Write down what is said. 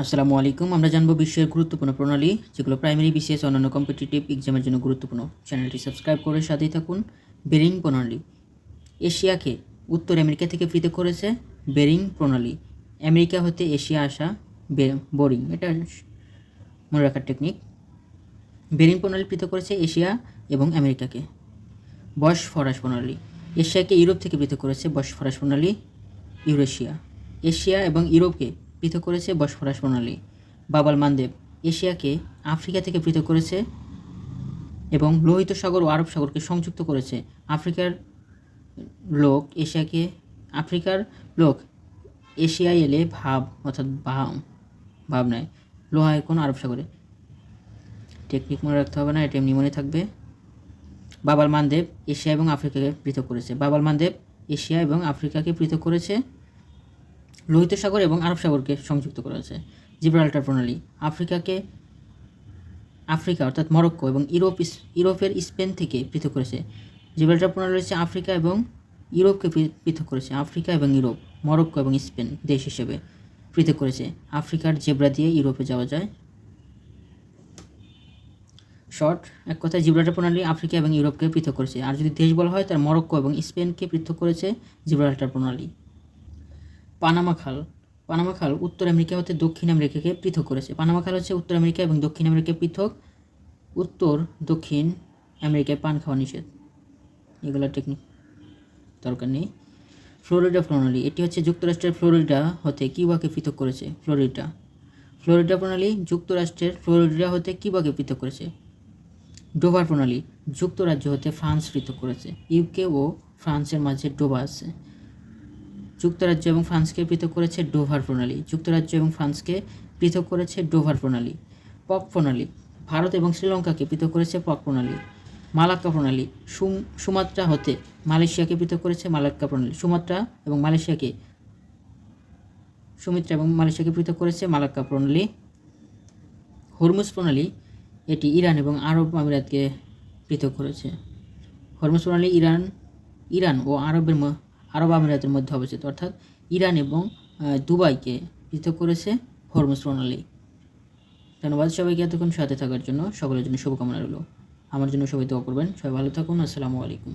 আসসালামু আলাইকুম। আমরা জানব বিশ্বের গুরুত্বপূর্ণ প্রণালী, যেগুলো প্রাইমারি বিসিএস অন্যান্য কম্পিটিটিভ এক্সামের জন্য গুরুত্বপূর্ণ। চ্যানেলটি সাবস্ক্রাইব করে সাথেই থাকুন। বেরিং প্রণালী। এশিয়াকে উত্তর আমেরিকা থেকে পৃথক করেছে বেরিং প্রণালী। আমেরিকা হতে এশিয়া আসা বোরিং এটা মনে রাখার টেকনিক বেরিং প্রণালী পৃথক করেছে এশিয়া এবং আমেরিকাকে। বয়স ফরাস প্রণালী। এশিয়াকে ইউরোপ থেকে পৃথক করেছে বয়স ফরাস প্রণালী, ইউরেশিয়া। এশিয়া এবং ইউরোপকে পৃথক করেছে বসফরাস প্রণালী। বাবাল মানদেব, এশিয়াকে আফ্রিকা থেকে পৃথক করেছে এবং লোহিত সাগর ও আরব সাগরকে সংযুক্ত করেছে। আফ্রিকার লোক এশিয়াকে, আফ্রিকার লোক এশিয়ায় এলে ভাব, অর্থাৎ ভাব নেয়। লোহা এখন আরব সাগরে। টেকনিক মনে রাখতে হবে না, এটা এমনি মনে থাকবে। বাবাল মানদেব, এশিয়া এবং আফ্রিকাকে পৃথক করেছে। বাবাল মানদেব, এশিয়া এবং আফ্রিকাকে পৃথক করেছে। লোহিত সাগর এবং আরব সাগরকে সংযুক্ত করেছে জিব্রাল্টার প্রণালী আফ্রিকাকে আফ্রিকা, অর্থাৎ মরক্কো এবং ইউরোপ ইউরোপের স্পেন থেকে পৃথক করেছে। জিব্রাল্টার প্রণালী হচ্ছে আফ্রিকা এবং ইউরোপকে পৃথক করেছে। আফ্রিকা এবং ইউরোপ, মরক্কো এবং স্পেন দেশ হিসেবে পৃথক করেছে। আফ্রিকার জেব্রা দিয়ে ইউরোপে যাওয়া যায়। শর্ট, এক কথায় জিব্রাল্টার প্রণালী আফ্রিকা এবং ইউরোপকে পৃথক করেছে। আর যদি দেশ বলা হয়, তার মরক্কো এবং স্পেনকে পৃথক করেছে জিব্রাল্টার প্রণালী। পানামা খাল। পানামা খাল উত্তর আমেরিকা হতে দক্ষিণ আমেরিকাকে পৃথক করেছে। পানামা খাল হচ্ছে উত্তর আমেরিকা এবং দক্ষিণ আমেরিকা পৃথক। উত্তর, দক্ষিণ আমেরিকায় পান খাওয়া নিষেধ। এগুলো টেকনিক দরকার নেই। ফ্লোরিডা প্রণালী এটি হচ্ছে যুক্তরাষ্ট্রের ফ্লোরিডা হতে কিউবাকে পৃথক করেছে, ফ্লোরিডা। ফ্লোরিডা প্রণালী যুক্তরাষ্ট্রের ফ্লোরিডা হতে কিউবাকে পৃথক করেছে। ডোভার প্রণালী যুক্তরাজ্য হতে ফ্রান্স পৃথক করেছে। ইউকে ও ফ্রান্সের মাঝে ডোবা আছে। যুক্তরাজ্য এবং ফ্রান্সকে পৃথক করেছে ডোভার প্রণালী। যুক্তরাজ্য এবং ফ্রান্সকে পৃথক করেছে ডোভার প্রণালী। পক প্রণালী। ভারত এবং শ্রীলঙ্কাকে পৃথক করেছে পক প্রণালী। মালাক্কা প্রণালী। সুম সুমাত্রা হতে মালয়েশিয়াকে পৃথক করেছে মালাক্কা প্রণালী। সুমাত্রা এবং মালয়েশিয়াকে সুমিত্রা এবং মালয়েশিয়াকে পৃথক করেছে মালাক্কা প্রণালী। হরমুজ প্রণালী। এটি ইরান এবং আরব আমিরাতকে পৃথক করেছে। হরমুজ প্রণালী ইরান ইরান ও আরবের আরব আমিরাতের মধ্যে অবস্থিত। অর্থাৎ ইরান এবং দুবাইকে পৃথক করেছে হরমুজ প্রণালী। ধন্যবাদ সবাইকে এতক্ষণ সাথে থাকার জন্য। সকলের জন্য শুভকামনা রইল। আমার জন্য সবাই দোয়া করবেন। সবাই ভালো থাকুন। আসসালামু আলাইকুম।